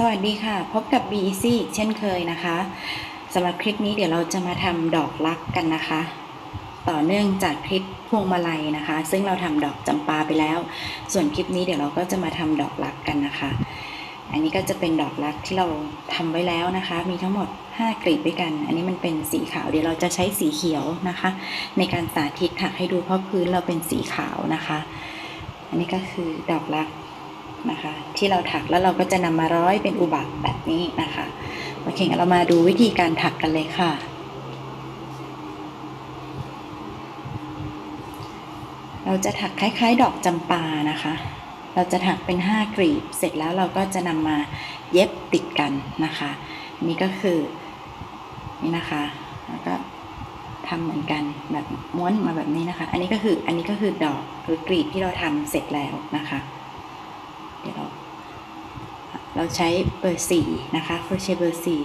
สวัสดีค่ะ พบกับ BEC อีกเช่นเคยนะคะสำหรับคลิปนี้เดี๋ยวเราจะมาทำดอกลักกันนะคะ ต่อเนื่องจากคลิปพวงมาลัยนะคะ ซึ่งเราทำดอกจำปาไปแล้ว ส่วนคลิปนี้เดี๋ยวเราก็จะมาทำดอกลักกันนะคะ อันนี้ก็จะเป็นดอกลักที่เราทำไว้แล้วนะคะ มีทั้งหมด 5 กลีบด้วยกัน อันนี้มันเป็นสีขาวเดี๋ยวเราจะใช้สีเขียวนะคะ ในการสาธิตถักให้ดูเพราะพื้นเราเป็นสีขาวนะคะ อันนี้ก็คือดอกลัก นะคะ ที่เราถักแล้วเราก็จะนำมาร้อยเป็นอุบัติแบบนี้นะคะโอเคงั้นเรามาดูวิธีการถักกันเลยค่ะ เราจะถักคล้ายๆ ดอกจำปานะคะ เราจะถักเป็น 5กลีบเสร็จแล้วเราก็จะนำมาเย็บติดกันนะคะ นี่ก็คือนี่นะคะแล้วก็ทำเหมือนกันแบบม้วนมาแบบนี้นะคะ อันนี้ก็คืออันนี้ก็คือดอกหรือกลีบที่เราทำเสร็จแล้วนะคะ เดี๋ยวเราเราใช้เบอร์สี่นะคะโครเชต์เบอร์สี่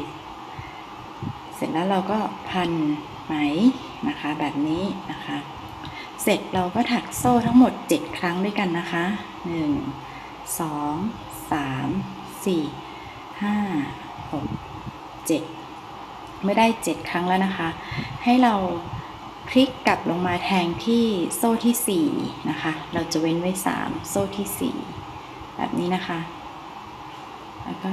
เสร็จแล้วเราก็พันไหมนะคะแบบนี้นะคะ เสร็จเราก็ถักโซ่ทั้งหมด 7 ครั้งด้วยกันนะคะ 1 2 3 4 5 6 7เมื่อได้ 7 ครั้งแล้วนะคะ ให้เราพลิกกลับลงมาแทงที่โซ่ที่ 4 นะคะ เราจะเว้นไว้ 3 โซ่ที่ 4 แบบนี้นะคะ แล้วก็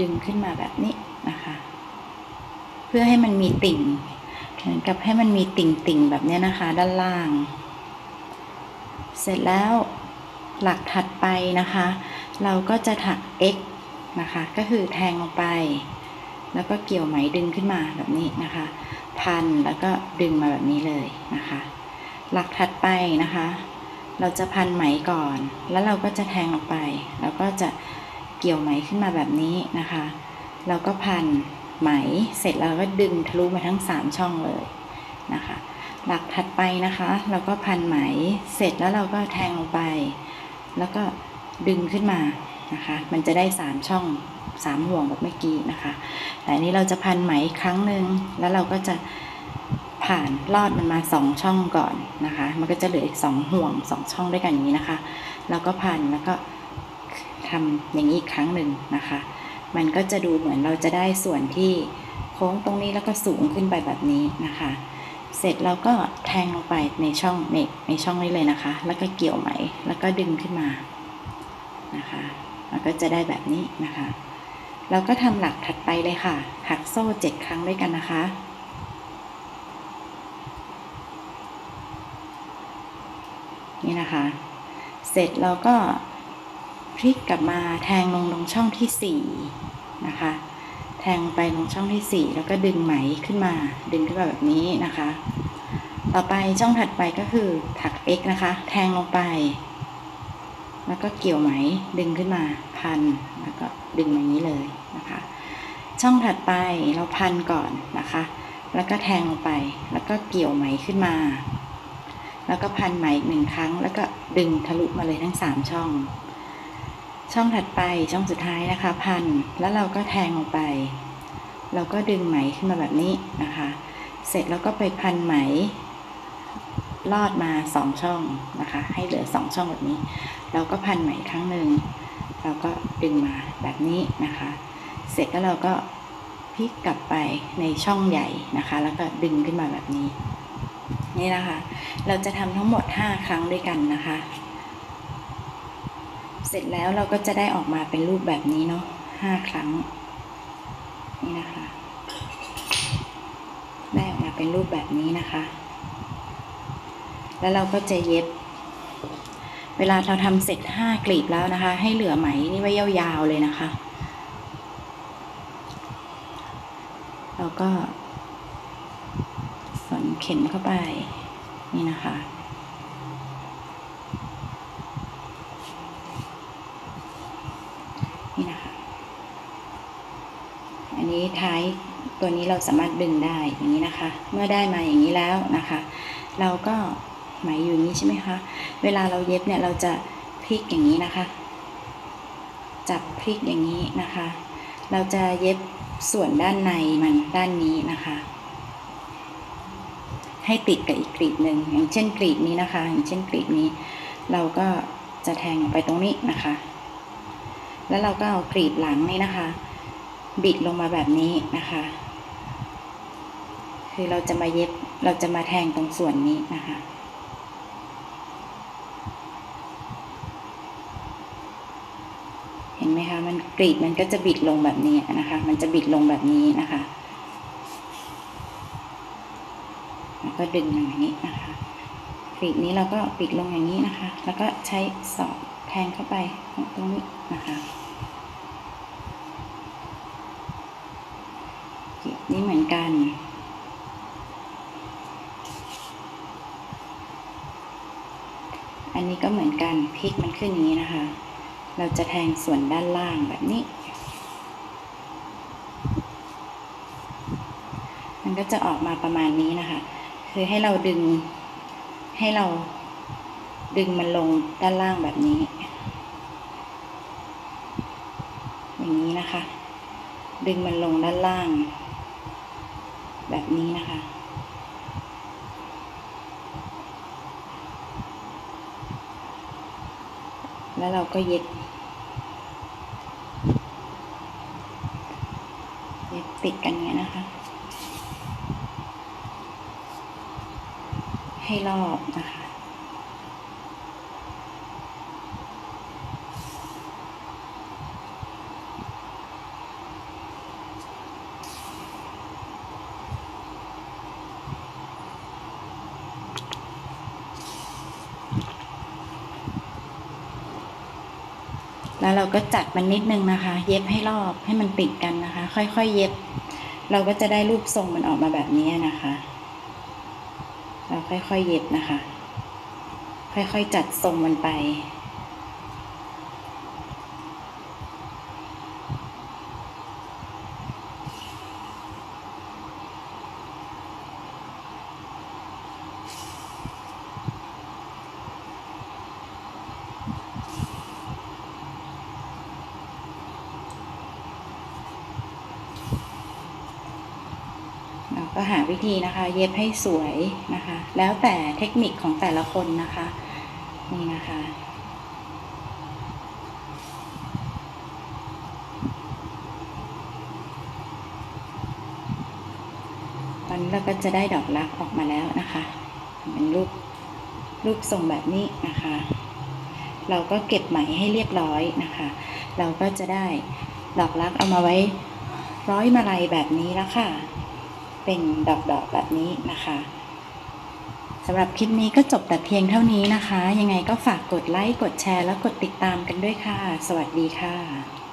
ดึงขึ้นมาแบบนี้นะคะ เพื่อให้มันมีติ่งเหมือนกับให้มันมีติ่งติ่งแบบนี้นะคะ ด้านล่าง เสร็จแล้วหลักถัดไปนะคะ เราก็จะถัก x นะคะ ก็คือแทงลงไป แล้วก็เกี่ยวไหมดึงขึ้นมาแบบนี้นะคะ พันแล้วก็ดึงมาแบบนี้เลยนะคะ หลักถัดไปนะคะ เราจะพันไหมก่อน แล้วเราก็จะแทงลงไปแล้วก็จะเกี่ยวไหมขึ้นมาแบบนี้นะคะ เราก็พันไหมเสร็จแล้วก็ดึงทะลุมาทั้ง 3 ช่องเลยนะคะ หลักถัดไปนะคะ เราก็พันไหมเสร็จแล้วเราก็แทงลงไป แล้วก็ดึงขึ้นมานะคะ มันจะได้ 3 ช่อง 3 ห่วงแบบเมื่อกี้นะคะ แต่อันนี้เราจะพันไหมครั้งหนึ่งแล้วเราก็จะ ผ่านลอดมันมา2ช่องก่อนนะคะ มันก็จะเหลืออีก2ห่วง2ช่องด้วยกันอย่างนี้นะคะ แล้วก็พันแล้วก็ทำอย่างนี้อีกครั้งหนึ่งนะคะ มันก็จะดูเหมือนเราจะได้ส่วนที่โค้งตรงนี้แล้วก็สูงขึ้นไปแบบนี้นะคะ เสร็จเราก็แทงลงไปในช่องในในช่องนี้เลยนะคะ แล้วก็เกี่ยวไหมแล้วก็ดึงขึ้นมานะคะแล้วก็จะได้แบบนี้นะคะ เราก็ทำหลักถัดไปเลยค่ะ หักโซ่เจ็ดครั้งด้วยกันนะคะ นี่นะคะ เสร็จเราก็พลิกกลับมาแทงลงตรงช่องที่สี่นะคะ แทงไปลงช่องที่สี่แล้วก็ดึงไหมขึ้นมา ดึงขึ้นมาแบบนี้นะคะ ต่อไปช่องถัดไปก็คือถัก x นะคะ แทงลงไป แล้วก็เกี่ยวไหมดึงขึ้นมาพันแล้วก็ดึงมาอย่างนี้เลยนะคะ ช่องถัดไปเราพันก่อนนะคะ แล้วก็แทงลงไป แล้วก็เกี่ยวไหมขึ้นมา แล้วก็พันไหมอีกหนึ่งครั้ง แล้วก็ดึงทะลุมาเลยทั้งสามช่อง ช่องถัดไปช่องสุดท้ายนะคะ พันแล้วเราก็แทงลงไป เราก็ดึงไหมขึ้นมาแบบนี้นะคะ เสร็จแล้วก็ไปพันไหม ลอดมาสองช่องนะคะ ให้เหลือสองช่องแบบนี้ เราก็พันไหมครั้งหนึ่งเราก็ดึงมาแบบนี้นะคะ เสร็จแล้วเราก็พลิกกลับไปในช่องใหญ่นะคะ แล้วก็ดึงขึ้นมาแบบนี้ นี่นะคะ เราจะทำทั้งหมด 5 ครั้งด้วยกันนะคะ เสร็จแล้วเราก็จะได้ออกมาเป็นรูปแบบนี้เนาะห้าครั้ง นี่นะคะ ได้ออกมาเป็นรูปแบบนี้นะคะ แล้วเราก็จะเย็บ เวลาเราทำเสร็จห้ากลีบแล้วนะคะ ให้เหลือไหมนี่ไว้ยาวๆเลยนะคะเราก็ อนเข็มเข้าไป นี่นะคะ นี่นะคะ อันนี้ท้ายตัวนี้เราสามารถดึงได้อย่างนี้นะคะ เมื่อได้มาอย่างนี้แล้วนะคะ เราก็ไหมอยู่นี้ใช่ไหมคะ เวลาเราเย็บเนี่ยเราจะพลิกอย่างนี้นะคะ จับพลิกอย่างนี้นะคะ เราจะเย็บส่วนด้านในมันด้านนี้นะคะ ให้ติดกับอีกกลีบหนึ่งอย่างเช่นกลีบนี้นะคะ อย่างเช่นกลีบนี้ เราก็จะแทงไปตรงนี้นะคะ แล้วเราก็เอากรีบหลังนี่นะคะ บิดลงมาแบบนี้นะคะ คือเราจะมาเย็บเราจะมาแทงตรงส่วนนี้นะคะเห็นไหมคะ มันกรีดมันก็จะบิดลงแบบนี้นะคะ มันจะบิดลงแบบนี้นะคะ แล้ว ก็ดึงอย่างนี้นะคะกรีดนี้เราก็ปิดลงอย่างนี้นะคะ แล้วก็ใช้สอดแทงเข้าไปตรงนี้นะคะกรีดนี้เหมือนกันอันนี้ก็เหมือนกันพลิกมันขึ้นอย่างนี้นะคะ เราจะแทงส่วนด้านล่างแบบนี้ มันก็จะออกมาประมาณนี้นะคะ คือให้เราดึง ให้เราดึงมันลงด้านล่างแบบนี้ อย่างนี้นะคะ ดึงมันลงด้านล่าง แบบนี้นะคะ แล้วเราก็เย็บเย็บติดกันอย่างนี้ยนะคะ ให้รอบนะคะแล้วเราก็จัดมันนิดนึงนะคะ เย็บให้รอบให้มันติดกันนะคะ ค่อยๆเย็บ เราก็จะได้รูปทรงมันออกมาแบบนี้นะคะ เราค่อยๆเย็บนะคะ ค่อยๆจัดทรงมันไป ก็หาวิธีนะคะ เย็บให้สวยนะคะ แล้วแต่เทคนิคของแต่ละคนนะคะ นี่นะคะตอนนี้เราก็จะได้ดอกรักออกมาแล้วนะคะเป็นรูปรูปทรงแบบนี้นะคะ เราก็เก็บไหมให้เรียบร้อยนะคะ เราก็จะได้ดอกรักเอามาไว้ร้อยมาลัยแบบนี้แล้วค่ะ เป็นดอกๆแบบนี้นะคะสำหรับคลิปนี้ก็จบแต่เพียงเท่านี้นะคะ ยังไงก็ฝากกดไลค์ กดแชร์ และกดติดตามกันด้วยค่ะ สวัสดีค่ะ